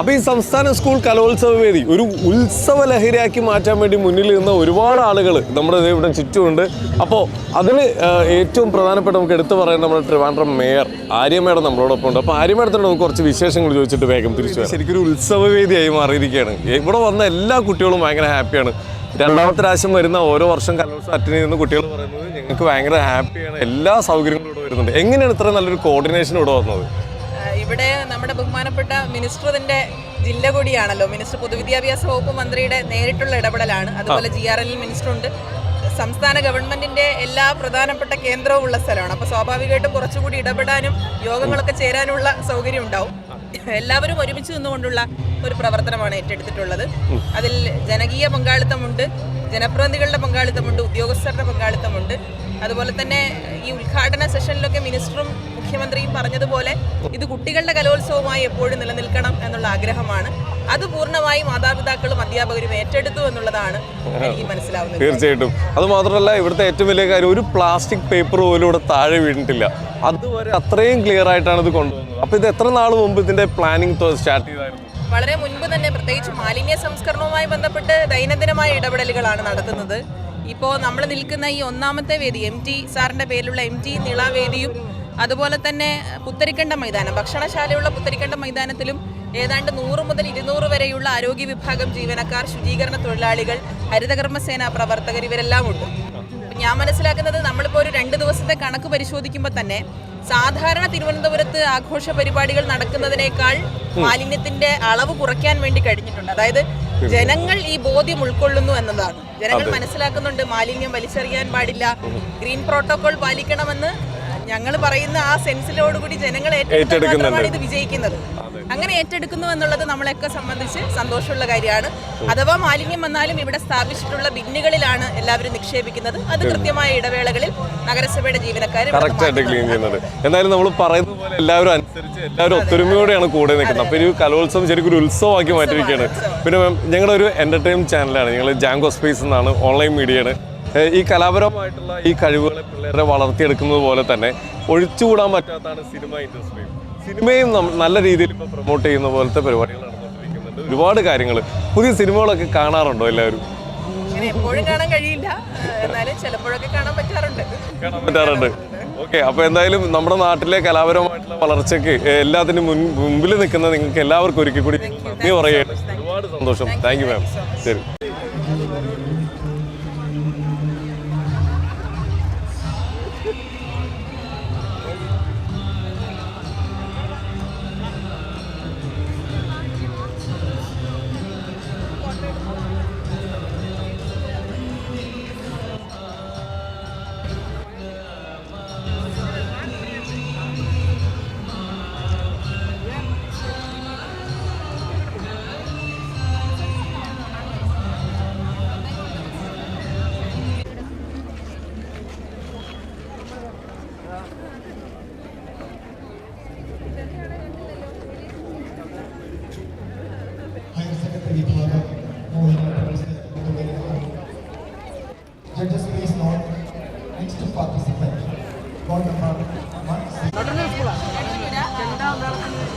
അപ്പോൾ ഈ സംസ്ഥാന സ്കൂൾ കലോത്സവ വേദി ഒരു ഉത്സവ ലഹരിയാക്കി മാറ്റാൻ വേണ്ടി മുന്നിൽ നിന്ന ഒരുപാട് ആളുകൾ നമ്മുടെ ഇവിടെ ചുറ്റുമുണ്ട്. അപ്പോൾ അതിൽ ഏറ്റവും പ്രധാനപ്പെട്ട നമുക്ക് എടുത്തു പറയാൻ നമ്മുടെ ട്രിവാൻഡ്രം മേയർ ആര്യ മേഡം നമ്മളോടൊപ്പം ഉണ്ട്. അപ്പോൾ ആര്യ മേഡത്തിനോട് നമുക്ക് കുറച്ച് വിശേഷങ്ങൾ ചോദിച്ചിട്ട് വേഗം തിരിച്ചു ശരിക്കും ഒരു ഉത്സവ വേദിയായി മാറിയിരിക്കുകയാണ്. ഇവിടെ വന്ന എല്ലാ കുട്ടികളും ഭയങ്കര ഹാപ്പിയാണ്. രണ്ടാമത്തെ പ്രാവശ്യം വരുന്ന ഓരോ വർഷം കലോത്സവം അറ്റൻഡ് ചെയ്യുന്ന കുട്ടികൾ പറയുന്നത് ഞങ്ങൾക്ക് ഭയങ്കര ഹാപ്പിയാണ്. എല്ലാ സൗകര്യങ്ങളും ഇവിടെ വരുന്നുണ്ട്. എങ്ങനെയാണ് ഇത്ര നല്ലൊരു കോർഡിനേഷൻ ഇവിടെ വന്നത്? ഇവിടെ നമ്മുടെ ബഹുമാനപ്പെട്ട മിനിസ്റ്റർ ഇതിന്റെ ജില്ല കൂടിയാണല്ലോ. മിനിസ്റ്റർ പൊതുവിദ്യാഭ്യാസ വകുപ്പ് മന്ത്രിയുടെ നേരിട്ടുള്ള ഇടപെടലാണ്. അതുപോലെ ജി ആർ എല്ലിൽ മിനിസ്റ്റർ ഉണ്ട് സംസ്ഥാന ഗവൺമെന്റിന്റെ എല്ലാ പ്രധാനപ്പെട്ട കേന്ദ്രവും ഉള്ള സ്ഥലമാണ്. അപ്പോൾ സ്വാഭാവികമായിട്ടും കുറച്ചുകൂടി ഇടപെടാനും യോഗങ്ങളൊക്കെ ചേരാനുള്ള സൗകര്യം ഉണ്ടാവും. എല്ലാവരും ഒരുമിച്ച് നിന്നുകൊണ്ടുള്ള ഒരു പ്രവർത്തനമാണ് ഏറ്റെടുത്തിട്ടുള്ളത്. അതിൽ ജനകീയ പങ്കാളിത്തമുണ്ട്. ജനപ്രതിനിധികളുടെ പങ്കാളിത്തമുണ്ട്. ഉദ്യോഗസ്ഥരുടെ പങ്കാളിത്തമുണ്ട്. അതുപോലെ തന്നെ ഈ ഉദ്ഘാടന മിനിസ്റ്ററും മുഖ്യമന്ത്രിയും പറഞ്ഞതുപോലെ ഇത് കുട്ടികളുടെ കലോത്സവമായി എപ്പോഴും നിലനിൽക്കണം എന്നുള്ള ആഗ്രഹമാണ്. അത് പൂർണമായി മാതാപിതാക്കളും അധ്യാപകരും ഏറ്റെടുത്തു എന്നുള്ളതാണ് എനിക്ക് മനസ്സിലാവുന്നത്. തീർച്ചയായിട്ടും. അത് മാത്രമല്ല ഇവിടുത്തെ ഏറ്റവും വലിയ കാര്യം ഒരു പ്ലാസ്റ്റിക് പേപ്പർ പോലും ഇവിടെ താഴെ വീണിട്ടില്ല. അതുവരെ അത്രയും ക്ലിയർ ആയിട്ടാണ് ഇത് കൊണ്ടുവന്നത്. അപ്പോൾ ഇത് എത്ര നാൾ മുമ്പ് ഇതിന്റെ പ്ലാനിങ് സ്റ്റാർട്ട് ചെയ്തായിരുന്നു? വളരെ മുൻപ് തന്നെ പ്രത്യേകിച്ച് മാലിന്യ സംസ്കരണവുമായി ബന്ധപ്പെട്ട് ദൈനംദിനമായ ഇടപെടലുകളാണ് നടത്തുന്നത്. ഇപ്പോൾ നമ്മൾ നിൽക്കുന്ന ഈ ഒന്നാമത്തെ വേദി എം ടി സാറിന്റെ പേരിലുള്ള എം ടി നിളാവേദിയും അതുപോലെ തന്നെ പുത്തരിക്കണ്ട മൈതാനം ഭക്ഷണശാലയുള്ള പുത്തരിക്കണ്ട മൈതാനത്തിലും ഏതാണ്ട് നൂറ് മുതൽ ഇരുന്നൂറ് വരെയുള്ള ആരോഗ്യ വിഭാഗം ജീവനക്കാർ ശുചീകരണ തൊഴിലാളികൾ ഹരിതകർമ്മസേന പ്രവർത്തകർ ഇവരെല്ലാം ഉണ്ട്. ഞാൻ മനസ്സിലാക്കുന്നത് നമ്മളിപ്പോൾ ഒരു രണ്ട് ദിവസത്തെ കണക്ക് പരിശോധിക്കുമ്പോൾ തന്നെ സാധാരണ തിരുവനന്തപുരത്ത് ആഘോഷ പരിപാടികൾ നടക്കുന്നതിനേക്കാൾ മാലിന്യത്തിന്റെ അളവ് കുറയ്ക്കാൻ വേണ്ടി കഴിഞ്ഞിട്ടുണ്ട്. അതായത് ജനങ്ങൾ ഈ ബോധ്യം ഉൾക്കൊള്ളുന്നു എന്നതാണ്. ജനങ്ങൾ മനസ്സിലാക്കുന്നുണ്ട് മാലിന്യം വലിച്ചെറിയാൻ പാടില്ല ഗ്രീൻ പ്രോട്ടോകോൾ പാലിക്കണമെന്ന് ഞങ്ങൾ പറയുന്ന ആ സെൻസിലോടുകൂടി ജനങ്ങൾ ഏറ്റെടുത്താൽ മാത്രമാണ് ഇത് വിജയിക്കുന്നത്. അങ്ങനെ ഏറ്റെടുക്കുന്നു എന്നുള്ളത് നമ്മളെയൊക്കെ സംബന്ധിച്ച് സന്തോഷമുള്ള കാര്യമാണ്. അഥവാ മാലിന്യം വന്നാലും ഇവിടെ സ്ഥാപിച്ചിട്ടുള്ള ബിന്നുകളിലാണ് എല്ലാവരും നിക്ഷേപിക്കുന്നത്. അത് കൃത്യമായ ഇടവേളകളിൽ നഗരസഭയുടെ ജീവനക്കാർ എന്തായാലും നമ്മൾ പറയുന്നത് പോലെ എല്ലാവരും അനുസരിച്ച് എല്ലാവരും ഒത്തൊരുമയോടെയാണ് കൂടെ നിൽക്കുന്നത്. അപ്പോൾ ഈ കലോത്സവം ശരിക്കും ഒരു ഉത്സവമാക്കി മാറ്റിയിരിക്കുകയാണ്. പിന്നെ മാം ഞങ്ങളുടെ ഒരു എന്റർടൈൻമെന്റ് ചാനലാണ് ഞങ്ങൾ ജാങ്കോ സ്പേസ് എന്നാണ് ഓൺലൈൻ മീഡിയയാണ് ഈ കലാപരമായിട്ടുള്ള ഈ കഴിവുകളെ പിള്ളേരെ വളർത്തിയെടുക്കുന്നത് പോലെ തന്നെ ഒഴിച്ചുകൂടാൻ പറ്റാത്തതാണ് സിനിമ ഇൻഡസ്ട്രി. സിനിമയും നല്ല രീതിയിൽ ഇപ്പോൾ പ്രൊമോട്ട് ചെയ്യുന്ന പോലത്തെ പരിപാടികൾ നടന്നുകൊണ്ടിരിക്കുന്നുണ്ട്. ഒരുപാട് കാര്യങ്ങൾ പുതിയ സിനിമകളൊക്കെ കാണാറുണ്ടോ എല്ലാവരും? എപ്പോഴും കാണാൻ കഴിയില്ല. എന്നാലും ചിലപ്പോഴൊക്കെ കാണാൻ പറ്റാറുണ്ട്. കാണാൻ പറ്റാറുണ്ട്. ഓക്കെ അപ്പൊ എന്തായാലും നമ്മുടെ നാട്ടിലെ കലാപരമായിട്ടുള്ള വളർച്ചയ്ക്ക് എല്ലാത്തിനും മുൻ മുമ്പിൽ നിൽക്കുന്ന നിങ്ങൾക്ക് എല്ലാവർക്കും ഒരുക്കി കൂടി നന്ദി പറയുക ഒരുപാട് സന്തോഷം. താങ്ക് യു മാം ശരി. Let us please know next participant. Golden Park 1.